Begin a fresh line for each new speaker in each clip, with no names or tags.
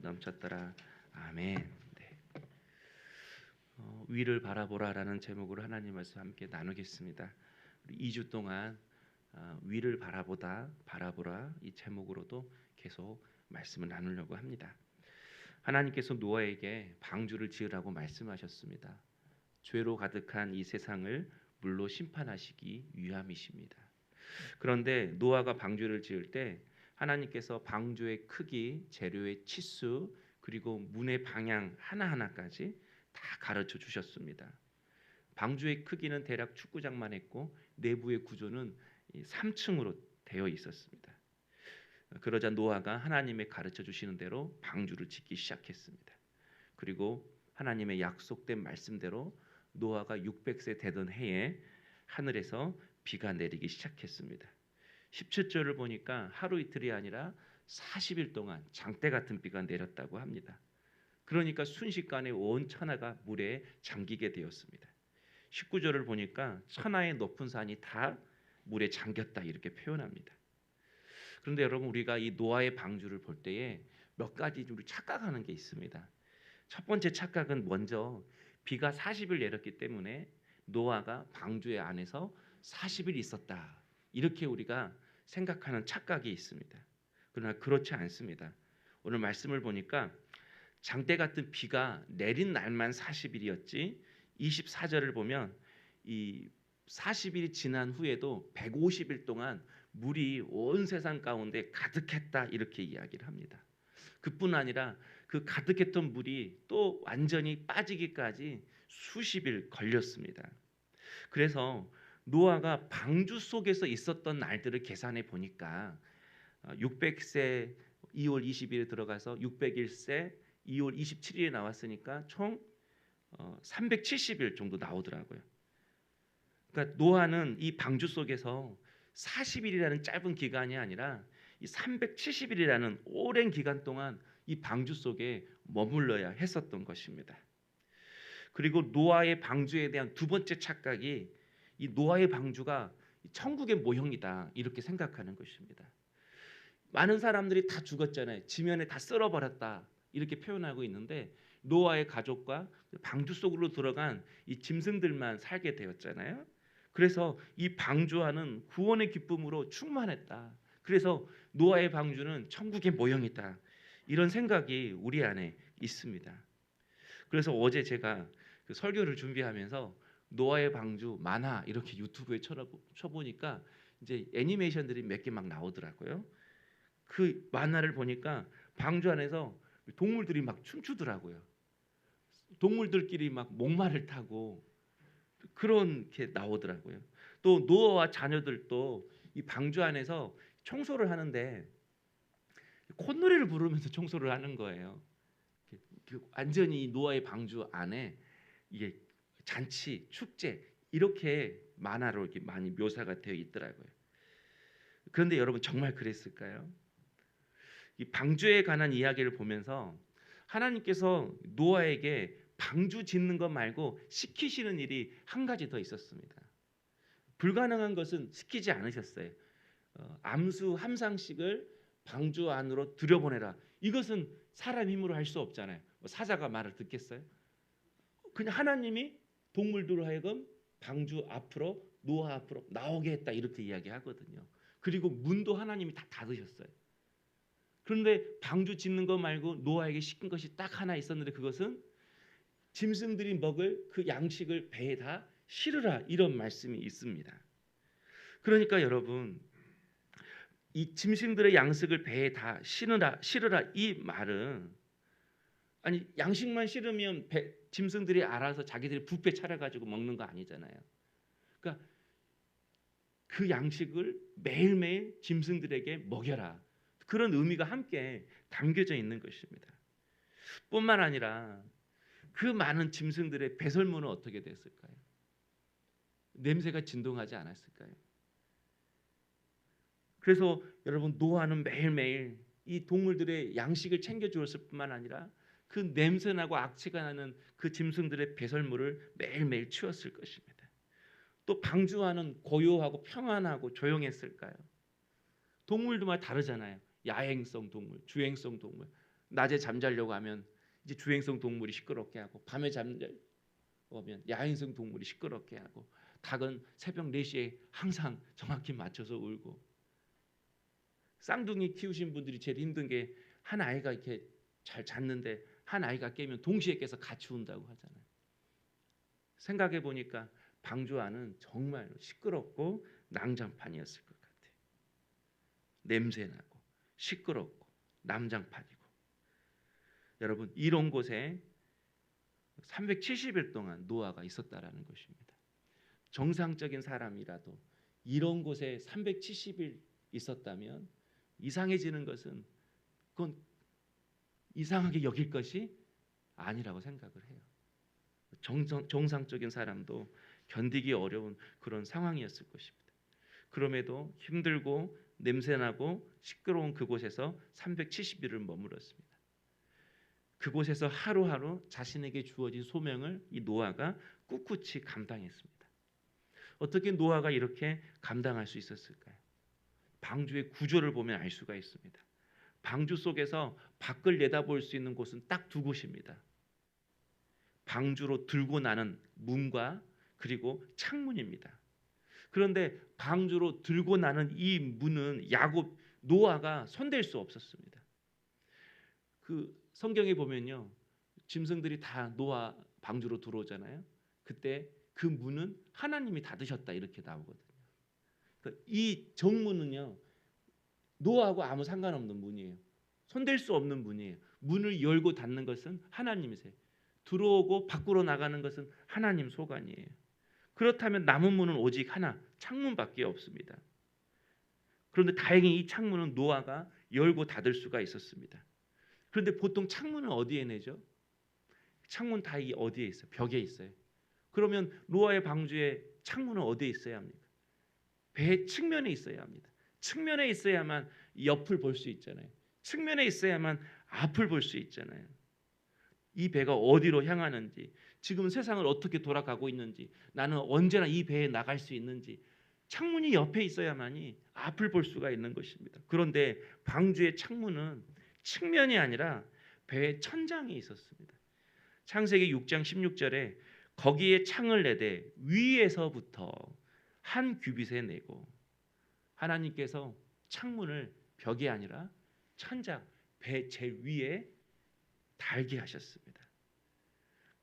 넘쳤더라. 아멘. 네. 어, 위를 바라보라라는 제목으로 하나님 말씀 함께 나누겠습니다. 우리 2주 동안 어, 위를 바라보다 바라보라 이 제목으로도 계속 말씀을 나누려고 합니다. 하나님께서 노아에게 방주를 지으라고 말씀하셨습니다. 죄로 가득한 이 세상을 물로 심판하시기 위함이십니다. 그런데 노아가 방주를 지을 때 하나님께서 방주의 크기, 재료의 치수, 그리고 문의 방향 하나하나까지 다 가르쳐 주셨습니다. 방주의 크기는 대략 축구장만 했고 내부의 구조는 3층으로 되어 있었습니다. 그러자 노아가 하나님의 가르쳐 주시는 대로 방주를 짓기 시작했습니다. 그리고 하나님의 약속된 말씀대로 노아가 600세 되던 해에 하늘에서 비가 내리기 시작했습니다. 17절을 보니까 하루 이틀이 아니라 40일 동안 장대 같은 비가 내렸다고 합니다. 그러니까 순식간에 온 천하가 물에 잠기게 되었습니다. 19절을 보니까 천하의 높은 산이 다 물에 잠겼다 이렇게 표현합니다. 그런데 여러분 우리가 이 노아의 방주를 볼 때에 몇 가지 우리 착각하는 게 있습니다. 첫 번째 착각은 먼저 비가 40일 내렸기 때문에 노아가 방주의 안에서 40일 있었다. 이렇게 우리가 생각하는 착각이 있습니다. 그러나 그렇지 않습니다. 오늘 말씀을 보니까 장대 같은 비가 내린 날만 40일이었지 24절을 보면 이 40일이 지난 후에도 150일 동안 물이 온 세상 가운데 가득했다 이렇게 이야기를 합니다. 그뿐 아니라 그 가득했던 물이 또 완전히 빠지기까지 수십일 걸렸습니다. 그래서 노아가 방주 속에서 있었던 날들을 계산해 보니까 600세 2월 20일에 들어가서 601세 2월 27일에 나왔으니까 총 370일 정도 나오더라고요. 그러니까 노아는 이 방주 속에서 40일이라는 짧은 기간이 아니라 이 370일이라는 오랜 기간 동안 이 방주 속에 머물러야 했었던 것입니다. 그리고 노아의 방주에 대한 두 번째 착각이 이 노아의 방주가 천국의 모형이다 이렇게 생각하는 것입니다. 많은 사람들이 다 죽었잖아요. 지면에 다 쓸어버렸다 이렇게 표현하고 있는데 노아의 가족과 방주 속으로 들어간 이 짐승들만 살게 되었잖아요. 그래서 이 방주와는 구원의 기쁨으로 충만했다. 그래서 노아의 방주는 천국의 모형이다. 이런 생각이 우리 안에 있습니다. 그래서 어제 제가 그 설교를 준비하면서 노아의 방주 만화 이렇게 유튜브에 쳐보니까 이제 애니메이션들이 몇 개 막 나오더라고요. 그 만화를 보니까 방주 안에서 동물들이 막 춤추더라고요. 동물들끼리 막 목마를 타고 그런 게 나오더라고요. 또 노아와 자녀들도 이 방주 안에서 청소를 하는데 콧노래를 부르면서 청소를 하는 거예요. 완전히 노아의 방주 안에 이게 잔치, 축제 이렇게 만화로 이렇게 많이 묘사가 되어 있더라고요. 그런데 여러분 정말 그랬을까요? 이 방주에 관한 이야기를 보면서 하나님께서 노아에게 방주 짓는 것 말고 시키시는 일이 한 가지 더 있었습니다. 불가능한 것은 시키지 않으셨어요. 어, 암수 함상식을 방주 안으로 들여보내라. 이것은 사람 힘으로 할 수 없잖아요. 뭐 사자가 말을 듣겠어요? 그냥 하나님이 동물들로 하여금 방주 앞으로 노아 앞으로 나오게 했다 이렇게 이야기하거든요. 그리고 문도 하나님이 다 닫으셨어요. 그런데 방주 짓는 것 말고 노아에게 시킨 것이 딱 하나 있었는데 그것은 짐승들이 먹을 그 양식을 배에 다 실으라 이런 말씀이 있습니다. 그러니까 여러분 이 짐승들의 양식을 배에 다 실으라 실으라 이 말은 아니 양식만 실으면 배, 짐승들이 알아서 자기들이 뷔페 차려가지고 먹는 거 아니잖아요. 그러니까 그 양식을 매일매일 짐승들에게 먹여라. 그런 의미가 함께 담겨져 있는 것입니다. 뿐만 아니라 그 많은 짐승들의 배설물은 어떻게 됐을까요? 냄새가 진동하지 않았을까요? 그래서 여러분 노아는 매일매일 이 동물들의 양식을 챙겨 주었을 뿐만 아니라 그 냄새나고 악취가 나는 그 짐승들의 배설물을 매일매일 치웠을 것입니다. 또 방주와는 고요하고 평안하고 조용했을까요? 동물들마다 다르잖아요. 야행성 동물, 주행성 동물. 낮에 잠자려고 하면 이제 주행성 동물이 시끄럽게 하고 밤에 잠자려고 하면 야행성 동물이 시끄럽게 하고 닭은 새벽 4시에 항상 정확히 맞춰서 울고 쌍둥이 키우신 분들이 제일 힘든 게 한 아이가 이렇게 잘 잤는데 한 아이가 깨면 동시에 깨서 같이 운다고 하잖아요. 생각해 보니까 방주 안은 정말 시끄럽고 난장판이었을 것 같아요. 냄새나고 시끄럽고 난장판이고 여러분 이런 곳에 370일 동안 노아가 있었다라는 것입니다. 정상적인 사람이라도 이런 곳에 370일 있었다면 이상해지는 것은 그건 이상하게 여길 것이 아니라고 생각을 해요. 정상, 정상적인 사람도 견디기 어려운 그런 상황이었을 것입니다. 그럼에도 힘들고 냄새나고 시끄러운 그곳에서 370일을 머물렀습니다. 그곳에서 하루하루 자신에게 주어진 소명을 이 노아가 꿋꿋이 감당했습니다. 어떻게 노아가 이렇게 감당할 수 있었을까요? 방주의 구조를 보면 알 수가 있습니다. 방주 속에서 밖을 내다볼 수 있는 곳은 딱 두 곳입니다. 방주로 들고 나는 문과 그리고 창문입니다. 그런데 방주로 들고 나는 이 문은 야곱 노아가 손댈 수 없었습니다. 그 성경에 보면요. 짐승들이 다 노아 방주로 들어오잖아요. 그때 그 문은 하나님이 닫으셨다 이렇게 나오거든요. 그러니까 이 정문은요. 노아하고 아무 상관없는 문이에요. 손댈 수 없는 문이에요. 문을 열고 닫는 것은 하나님이세요. 들어오고 밖으로 나가는 것은 하나님 소관이에요. 그렇다면 남은 문은 오직 하나, 창문밖에 없습니다. 그런데 다행히 이 창문은 노아가 열고 닫을 수가 있었습니다. 그런데 보통 창문은 어디에 내죠? 창문 다 어디에 있어요? 벽에 있어요. 그러면 노아의 방주에 창문은 어디에 있어야 합니까? 배 측면에 있어야 합니다. 측면에 있어야만 옆을 볼 수 있잖아요. 측면에 있어야만 앞을 볼 수 있잖아요. 이 배가 어디로 향하는지, 지금 세상을 어떻게 돌아가고 있는지, 나는 언제나 이 배에 나갈 수 있는지, 창문이 옆에 있어야만이 앞을 볼 수가 있는 것입니다. 그런데 방주의 창문은 측면이 아니라 배의 천장에 있었습니다. 창세기 6장 16절에 거기에 창을 내되 위에서부터 한 규빗에 내고 하나님께서 창문을 벽이 아니라 천장 배 제일 위에 달게 하셨습니다.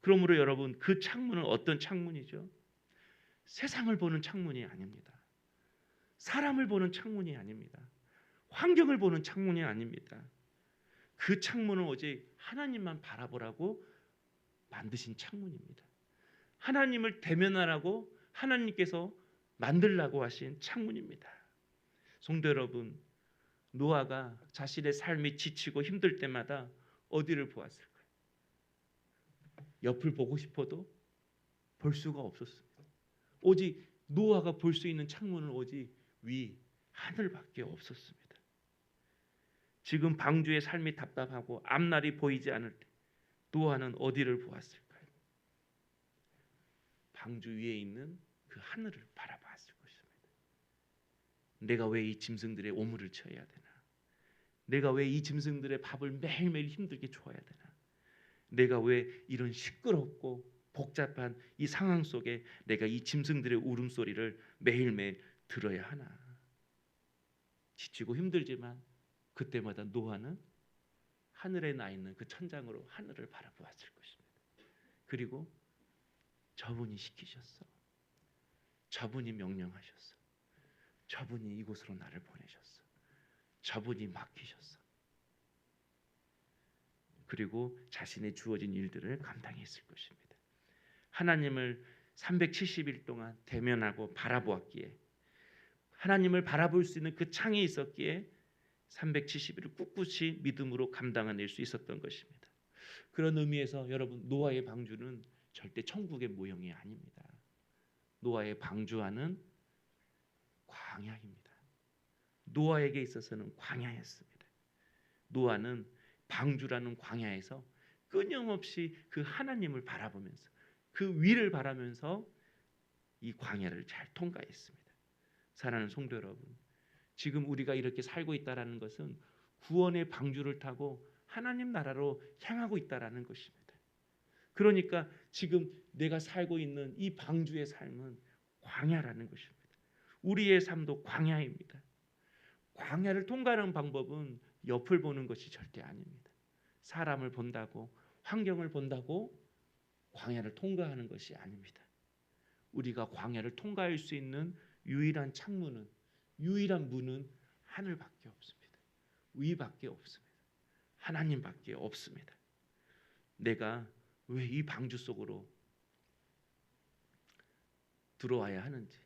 그러므로 여러분 그 창문은 어떤 창문이죠? 세상을 보는 창문이 아닙니다. 사람을 보는 창문이 아닙니다. 환경을 보는 창문이 아닙니다. 그 창문은 오직 하나님만 바라보라고 만드신 창문입니다. 하나님을 대면하라고 하나님께서 만들라고 하신 창문입니다. 성도 여러분, 노아가 자신의 삶이 지치고 힘들 때마다 어디를 보았을까요? 옆을 보고 싶어도 볼 수가 없었습니다. 오직 노아가 볼 수 있는 창문은 오직 위 하늘밖에 없었습니다. 지금 방주의 삶이 답답하고 앞날이 보이지 않을 때 노아는 어디를 보았을까요? 방주 위에 있는 그 하늘을 바라봤을 것입니다. 내가 왜 이 짐승들의 오물을 쳐야 되나? 내가 왜 이 짐승들의 밥을 매일매일 힘들게 줘야 되나? 내가 왜 이런 시끄럽고 복잡한 이 상황 속에 내가 이 짐승들의 울음소리를 매일매일 들어야 하나? 지치고 힘들지만 그때마다 노아는 하늘에 나 있는 그 천장으로 하늘을 바라보았을 것입니다. 그리고 저분이 시키셨어. 저분이 명령하셨어. 저분이 이곳으로 나를 보내셨어. 저분이 맡기셨어. 그리고 자신의 주어진 일들을 감당했을 것입니다. 하나님을 370일 동안 대면하고 바라보았기에 하나님을 바라볼 수 있는 그 창이 있었기에 370일을 꿋꿋이 믿음으로 감당해낼 수 있었던 것입니다. 그런 의미에서 여러분 노아의 방주는 절대 천국의 모형이 아닙니다. 노아의 방주와는 광야입니다. 노아에게 있어서는 광야였습니다. 노아는 방주라는 광야에서 끊임없이 그 하나님을 바라보면서 그 위를 바라면서 이 광야를 잘 통과했습니다. 사랑하는 성도 여러분, 지금 우리가 이렇게 살고 있다라는 것은 구원의 방주를 타고 하나님 나라로 향하고 있다라는 것입니다. 그러니까 지금 내가 살고 있는 이 방주의 삶은 광야라는 것입니다. 우리의 삶도 광야입니다. 광야를 통과하는 방법은 옆을 보는 것이 절대 아닙니다. 사람을 본다고 환경을 본다고 광야를 통과하는 것이 아닙니다. 우리가 광야를 통과할 수 있는 유일한 창문은 유일한 문은 하늘밖에 없습니다. 위밖에 없습니다. 하나님밖에 없습니다. 내가 왜 이 방주 속으로 들어와야 하는지,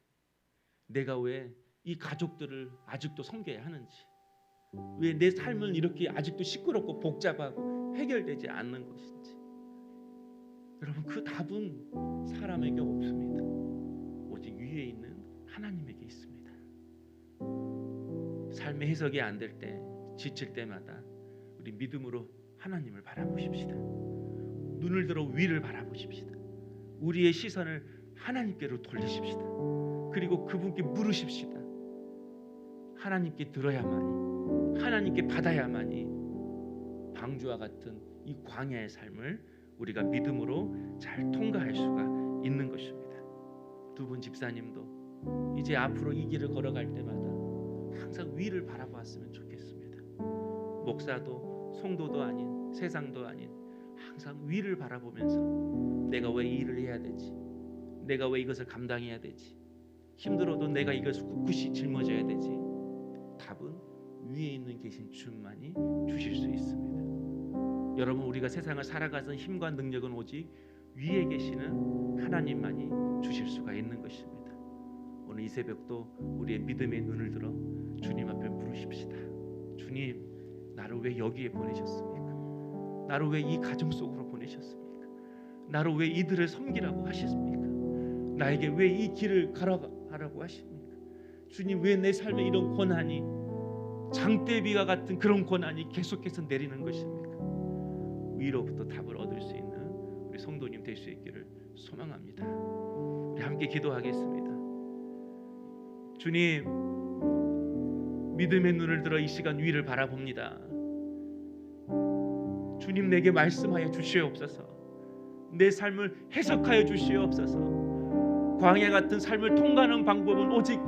내가 왜 이 가족들을 아직도 섬겨야 하는지, 왜 내 삶은 이렇게 아직도 시끄럽고 복잡하고 해결되지 않는 것인지, 여러분 그 답은 사람에게 없습니다. 오직 위에 있는 하나님에게 있습니다. 삶의 해석이 안 될 때, 지칠 때마다 우리 믿음으로 하나님을 바라보십시다. 눈을 들어 위를 바라보십시다. 우리의 시선을 하나님께로 돌리십시다. 그리고 그분께 물으십시다. 하나님께 들어야만이 하나님께 받아야만이 방주와 같은 이 광야의 삶을 우리가 믿음으로 잘 통과할 수가 있는 것입니다. 두 분 집사님도 이제 앞으로 이 길을 걸어갈 때마다 항상 위를 바라보았으면 좋겠습니다. 목사도 성도도 아닌 세상도 아닌 항상 위를 바라보면서 내가 왜 이 일을 해야 되지? 내가 왜 이것을 감당해야 되지? 힘들어도 내가 이것을 꿋꿋이 짊어져야 되지? 답은 위에 있는 계신 주만이 주실 수 있습니다. 여러분 우리가 세상을 살아가는 힘과 능력은 오직 위에 계시는 하나님만이 주실 수가 있는 것입니다. 오늘 이 새벽도 우리의 믿음의 눈을 들어 주님 앞에 부르십시다. 주님, 나를 왜 여기에 보내셨습니까? 나를 왜 이 가정 속으로 보내셨습니까? 나를 왜 이들을 섬기라고 하셨습니까? 나에게 왜 이 길을 가라고 하십니까? 주님 왜 내 삶에 이런 고난이 장대비와 같은 그런 고난이 계속해서 내리는 것입니까? 위로부터 답을 얻을 수 있는 우리 성도님 될 수 있기를 소망합니다. 우리 함께 기도하겠습니다. 주님 믿음의 눈을 들어 이 시간 위를 바라봅니다. 주님 내게 말씀하여 주시옵소서. 내 삶을 해석하여 주시옵소서. 광야 같은 삶을 통과하는 방법은 오직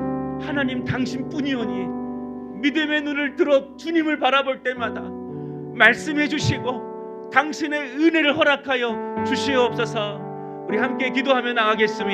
하나님 당신뿐이오니 믿음의 눈을 들어 주님을 바라볼 때마다 말씀해 주시고 당신의 은혜를 허락하여 주시옵소서. 우리 함께 기도하며 나가겠습니다.